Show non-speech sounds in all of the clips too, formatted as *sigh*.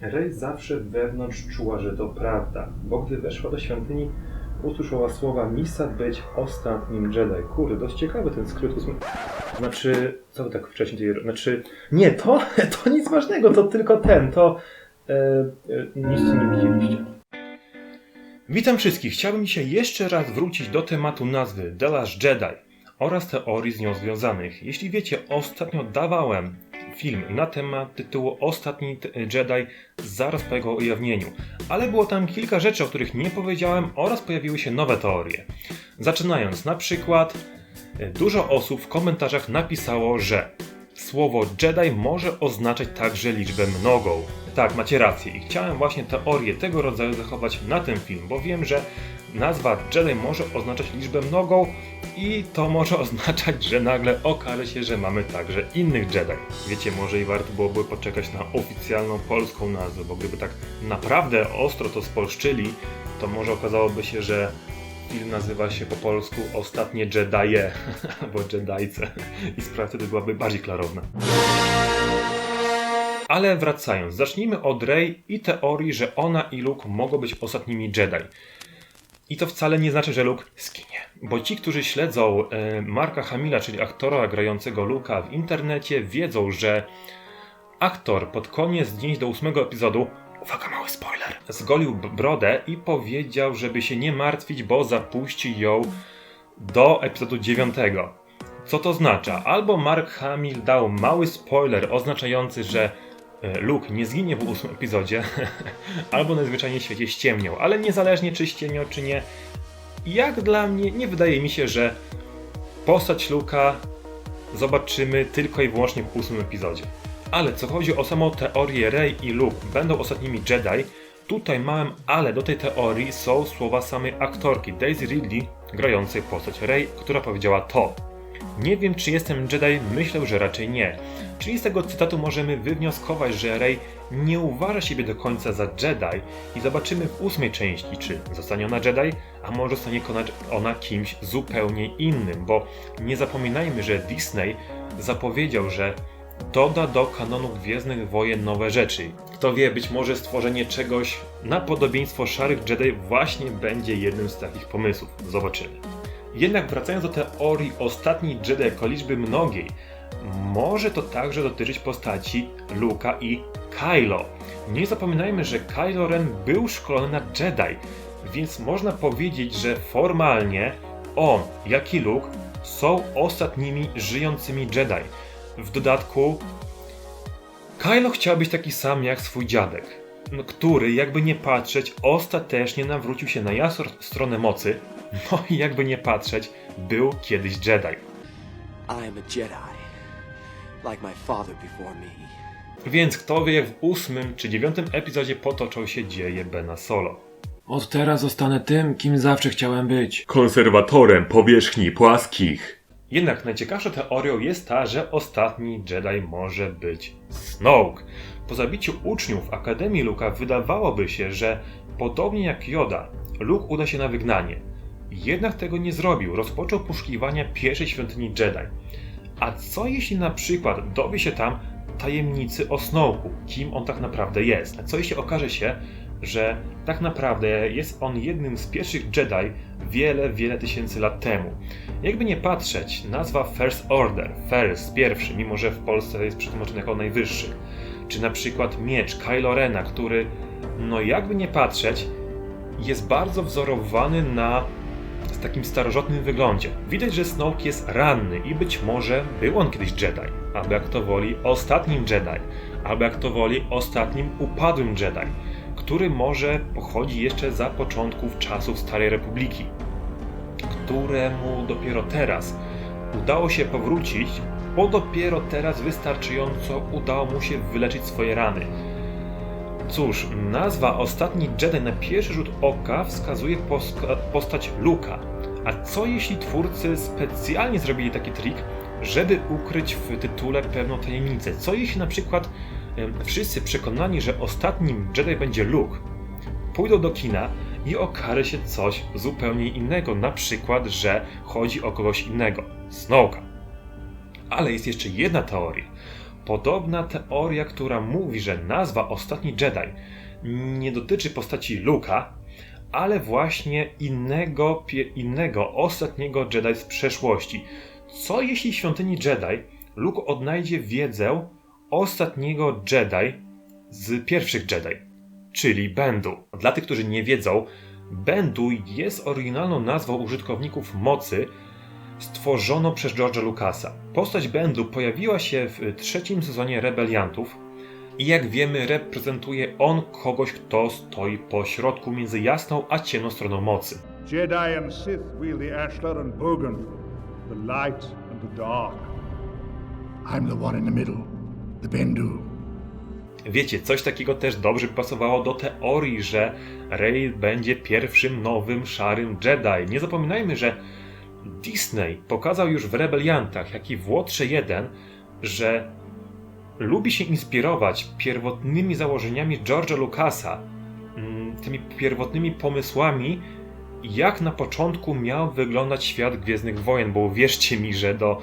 Rey zawsze wewnątrz czuła, że to prawda, bo gdy weszła do świątyni, usłyszała słowa Misa być ostatnim Jedi. Kurde, dość ciekawy ten skrót. ósmy- Znaczy, co tak wcześniej tutaj... Znaczy, nie, to, *laughs* to nic ważnego, to tylko ten, to... E, e, nic nie widzieliście. Witam wszystkich. Chciałbym dzisiaj jeszcze raz wrócić do tematu nazwy The Last Jedi oraz teorii z nią związanych. Jeśli wiecie, ostatnio dawałem film na temat tytułu Ostatni Jedi zaraz po jego ujawnieniu, ale było tam kilka rzeczy, o których nie powiedziałem oraz pojawiły się nowe teorie. Zaczynając na przykład, e, dużo osób w komentarzach napisało, że słowo Jedi może oznaczać także liczbę mnogą. Tak, macie rację i chciałem właśnie teorię tego rodzaju zachować na ten film, bo wiem, że nazwa Jedi może oznaczać liczbę mnogą i to może *laughs* oznaczać, że nagle okaże się, że mamy także innych Jedi. Wiecie, może i warto byłoby poczekać na oficjalną polską nazwę, bo gdyby tak naprawdę ostro to spolszczyli, to może okazałoby się, że film nazywa się po polsku Ostatnie Jedije *laughs* albo Jedajce i sprawa wtedy byłaby bardziej klarowna. Ale wracając, zacznijmy od Rey i teorii, że ona i Luke mogą być ostatnimi Jedi. I to wcale nie znaczy, że Luke skinie. Bo ci, którzy śledzą e, Marka Hamila, czyli aktora grającego Luka w internecie, wiedzą, że aktor pod koniec zdjęć do ósmego epizodu, uwaga mały spoiler, zgolił brodę i powiedział, żeby się nie martwić, bo zapuści ją do epizodu dziewiątego. Co to oznacza? Albo Mark Hamill dał mały spoiler oznaczający, że Luke nie zginie w ósmym epizodzie, *laughs* albo najzwyczajniej w świecie ściemniał. Ale niezależnie czy ściemniał, czy nie, jak dla mnie nie wydaje mi się, że postać Luka zobaczymy tylko i wyłącznie w ósmym epizodzie. Ale co chodzi o samą teorię Rey i Luke będą ostatnimi Jedi, tutaj małym ale do tej teorii są słowa samej aktorki Daisy Ridley grającej postać Rey, która powiedziała to. Nie wiem, czy jestem Jedi, myślę, że raczej nie. Czyli z tego cytatu możemy wywnioskować, że Rey nie uważa siebie do końca za Jedi i zobaczymy w ósmej części, czy zostanie ona Jedi, a może zostanie ona kimś zupełnie innym, bo nie zapominajmy, że Disney zapowiedział, że doda do kanonu Gwiezdnych Wojen nowe rzeczy. Kto wie, być może stworzenie czegoś na podobieństwo Szarych Jedi właśnie będzie jednym z takich pomysłów. Zobaczymy. Jednak wracając do teorii ostatniej Jedi jako liczby mnogiej, może to także dotyczyć postaci Luka i Kylo. Nie zapominajmy, że Kylo Ren był szkolony na Jedi, więc można powiedzieć, że formalnie on, jak i Luke są ostatnimi żyjącymi Jedi. W dodatku Kylo chciał być taki sam jak swój dziadek, który, jakby nie patrzeć, ostatecznie nawrócił się na jasną stronę mocy, no i jakby nie patrzeć, był kiedyś Jedi. I am a Jedi, like my father before me. Więc kto wie, jak w ósmym czy dziewiątym epizodzie potoczą się dzieje Bena Solo. Od teraz zostanę tym, kim zawsze chciałem być. Konserwatorem powierzchni płaskich. Jednak najciekawszą teorią jest ta, że ostatni Jedi może być Snoke. Po zabiciu uczniów Akademii Luka wydawałoby się, że podobnie jak Yoda, Luke uda się na wygnanie. Jednak tego nie zrobił, rozpoczął poszukiwania pierwszej świątyni Jedi. A co jeśli na przykład dowie się tam tajemnicy o Snoke'u, kim on tak naprawdę jest? A co jeśli okaże się, że tak naprawdę jest on jednym z pierwszych Jedi wiele, wiele tysięcy lat temu? Jakby nie patrzeć, nazwa First Order, First, pierwszy, mimo że w Polsce jest przetłumaczony jako najwyższy, czy na przykład miecz Kylo Rena, który, no jakby nie patrzeć, jest bardzo wzorowany na z takim starożytnym wyglądzie. Widać, że Snoke jest ranny i być może był on kiedyś Jedi, albo jak to woli ostatnim Jedi, albo jak to woli ostatnim upadłym Jedi, który może pochodzi jeszcze za początków czasów Starej Republiki, któremu dopiero teraz udało się powrócić, bo dopiero teraz wystarczająco udało mu się wyleczyć swoje rany. Cóż, nazwa Ostatni Jedi na pierwszy rzut oka wskazuje postać Luka. A co jeśli twórcy specjalnie zrobili taki trik, żeby ukryć w tytule pewną tajemnicę? Co jeśli na przykład wszyscy przekonani, że ostatnim Jedi będzie Luke, pójdą do kina i okaże się coś zupełnie innego, na przykład, że chodzi o kogoś innego, Snowka. Ale jest jeszcze jedna teoria. Podobna teoria, która mówi, że nazwa Ostatni Jedi nie dotyczy postaci Luka, ale właśnie innego, innego ostatniego Jedi z przeszłości. Co jeśli w świątyni Jedi Luke odnajdzie wiedzę ostatniego Jedi z pierwszych Jedi, czyli Bendu? Dla tych, którzy nie wiedzą, Bendu jest oryginalną nazwą użytkowników mocy stworzoną przez George'a Lucasa. Postać Bendu pojawiła się w trzecim sezonie Rebeliantów i jak wiemy reprezentuje on kogoś, kto stoi po środku między jasną a ciemną stroną mocy. Jedi and Sith wield the Ashlar and Bogan, the light and the dark. I'm the one in the middle, the Bendu. Wiecie, coś takiego też dobrze pasowało do teorii, że Rey będzie pierwszym nowym szarym Jedi. Nie zapominajmy, że Disney pokazał już w Rebeliantach, jak i w Łotrze 1, że lubi się inspirować pierwotnymi założeniami George'a Lucasa, mm, tymi pierwotnymi pomysłami, jak na początku miał wyglądać świat Gwiezdnych Wojen, bo wierzcie mi, że do,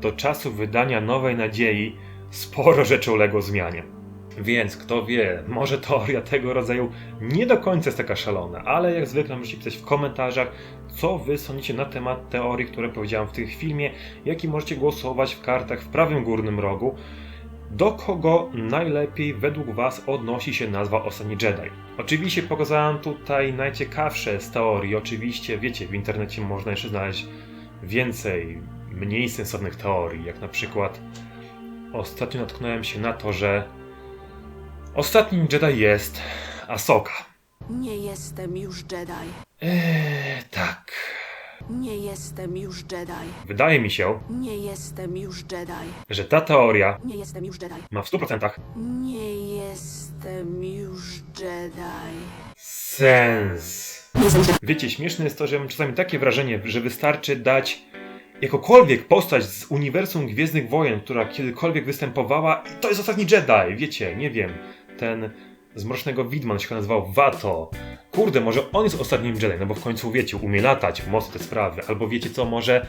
do czasu wydania Nowej Nadziei sporo rzeczy uległo zmianie. Więc kto wie, może teoria tego rodzaju nie do końca jest taka szalona, ale jak zwykle możecie pisać w komentarzach, co wy sądzicie na temat teorii, które powiedziałem w tym filmie, jak i możecie głosować w kartach w prawym górnym rogu, do kogo najlepiej według was odnosi się nazwa Ostatni Jedi. Oczywiście pokazałem tutaj najciekawsze z teorii, oczywiście wiecie, w internecie można jeszcze znaleźć więcej, mniej sensownych teorii, jak na przykład ostatnio natknąłem się na to, że Ostatnim Jedi jest Asoka. Nie jestem już Jedi. Eee, tak. Nie jestem już Jedi. Wydaje mi się, Nie jestem już Jedi. że ta teoria Nie jestem już Jedi. ma w 100% Nie jestem już Jedi. sens. Wiecie, śmieszne jest to, że mam czasami takie wrażenie, że wystarczy dać jakąkolwiek postać z uniwersum Gwiezdnych Wojen, która kiedykolwiek występowała i to jest ostatni Jedi. Wiecie, nie wiem, ten z Mrocznego Widma on się nazywał Vato. Kurde, może on jest ostatnim Jedi, no bo w końcu wiecie, umie latać, mocy te sprawy. Albo wiecie co, może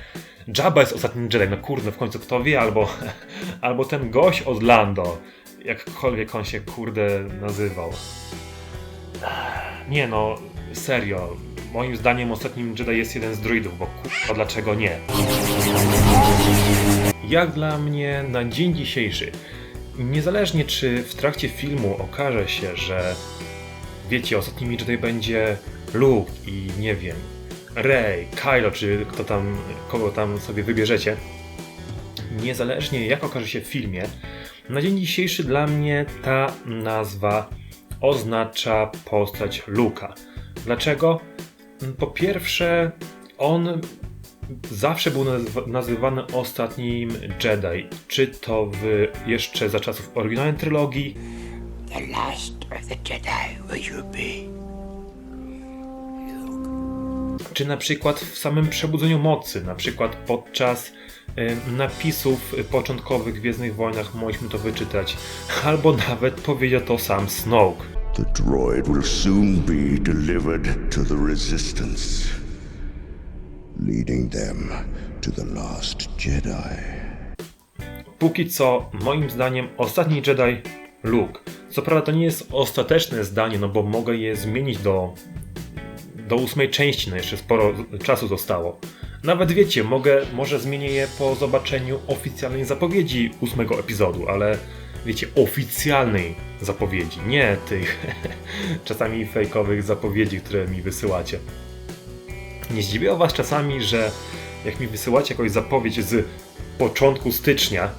Jabba jest ostatnim Jedi, no kurde, w końcu kto wie, albo, *laughs* albo ten gość od Lando, jakkolwiek on się kurde nazywał. Nie no, serio. Moim zdaniem ostatnim Jedi jest jeden z druidów, bo kurwa dlaczego nie? Jak dla mnie na dzień dzisiejszy, niezależnie czy w trakcie filmu okaże się, że wiecie, ostatnimi Jedi będzie Luke i nie wiem, Rey, Kylo, czy kto tam, kogo tam sobie wybierzecie, niezależnie jak okaże się w filmie, na dzień dzisiejszy dla mnie ta nazwa oznacza postać Luka. Dlaczego? Po pierwsze, on zawsze był nazywany ostatnim Jedi. Czy to w jeszcze za czasów oryginalnej trylogii, The last of the Jedi will you be? czy na przykład w samym przebudzeniu mocy, na przykład podczas napisów początkowych w Gwiezdnych Wojnach mogliśmy to wyczytać, albo nawet powiedział to sam Snoke. The droid will soon be delivered to the Resistance, leading them to the last Jedi. Póki co, moim zdaniem, ostatni Jedi Luke. Co prawda to nie jest ostateczne zdanie, no bo mogę je zmienić do, do ósmej części, no jeszcze sporo czasu zostało. Nawet wiecie, mogę, może zmienię je po zobaczeniu oficjalnej zapowiedzi ósmego epizodu, ale wiecie, oficjalnej zapowiedzi, nie tych *laughs* czasami fejkowych zapowiedzi, które mi wysyłacie. Nie zdziwiło was czasami, że jak mi wysyłacie jakąś zapowiedź z początku stycznia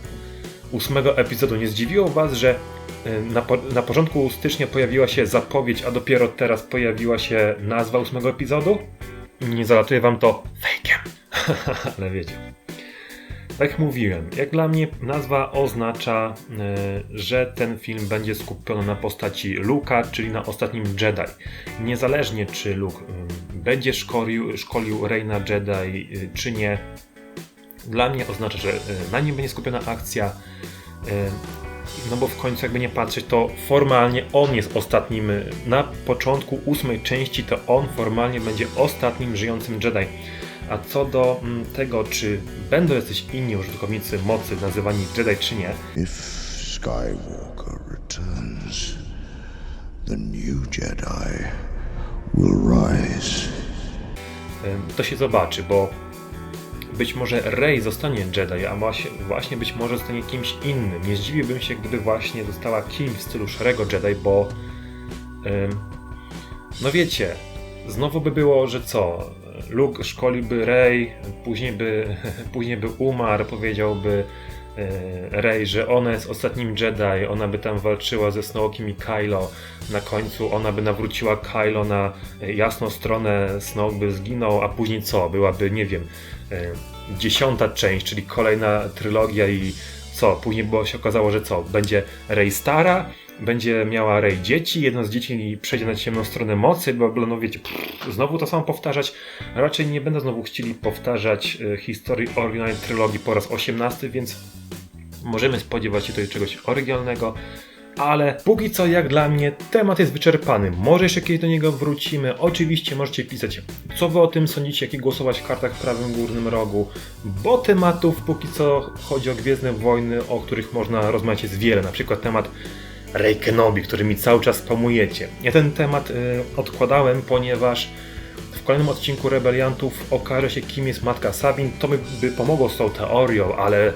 ósmego epizodu, nie zdziwiło was, że y, na, po, na początku stycznia pojawiła się zapowiedź, a dopiero teraz pojawiła się nazwa ósmego epizodu? Nie zalatuje wam to fejkiem. *laughs* Ale wiecie. Tak jak mówiłem, jak dla mnie nazwa oznacza, y, że ten film będzie skupiony na postaci Luka, czyli na ostatnim Jedi. Niezależnie czy Luke y, będzie szkolił, szkolił Reina Jedi, y, czy nie, dla mnie oznacza, że na nim będzie skupiona akcja. No bo w końcu, jakby nie patrzeć, to formalnie on jest ostatnim. Na początku ósmej części to on formalnie będzie ostatnim żyjącym Jedi. A co do mm, tego, czy będą jacyś inni użytkownicy mocy nazywani Jedi, czy nie, If Skywalker returns, the new Jedi will rise. To się zobaczy, bo być może Rey zostanie Jedi, a właśnie, być może zostanie kimś innym. Nie zdziwiłbym się, gdyby właśnie została kimś w stylu szarego Jedi, bo no wiecie, znowu by było, że co? Luke szkoliłby Rey, później by, *laughs* później by umarł, powiedziałby e, Rey, że ona jest ostatnim Jedi, ona by tam walczyła ze Snowkiem i Kylo. Na końcu ona by nawróciła Kylo na e, jasną stronę, Snoke by zginął, a później co? Byłaby, nie wiem, e, dziesiąta część, czyli kolejna trylogia i co? Później było się okazało, że co? Będzie Rey stara, będzie miała Rey dzieci, jedno z dzieci przejdzie na ciemną stronę mocy, bla, no wiecie, pff, znowu to samo powtarzać. Raczej nie będę znowu chcieli powtarzać e, historii oryginalnej trylogii po raz 18, więc możemy spodziewać się tutaj czegoś oryginalnego. Ale póki co, jak dla mnie, temat jest wyczerpany. Może jeszcze kiedyś do niego wrócimy. Oczywiście możecie pisać, co wy o tym sądzicie, jak głosować w kartach w prawym górnym rogu, bo tematów póki co chodzi o Gwiezdne Wojny, o których można rozmawiać jest wiele. Na przykład temat Rey Kenobi, który mi cały czas spamujecie. Ja ten temat y, odkładałem, ponieważ w kolejnym odcinku Rebeliantów okaże się, kim jest matka Sabin. To by pomogło z tą teorią, ale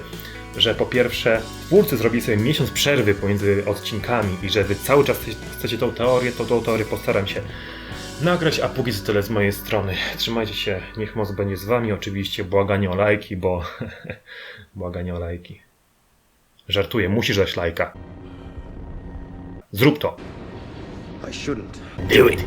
że po pierwsze twórcy zrobili sobie miesiąc przerwy pomiędzy odcinkami i że wy cały czas chcecie tą teorię, to tą teorię postaram się nagrać, a póki co tyle z mojej strony. Trzymajcie się, niech moc będzie z wami. Oczywiście błaganie o lajki, bo *laughs* błaganie o lajki. Żartuję, musisz dać lajka. Zrób to. I shouldn't. Do it.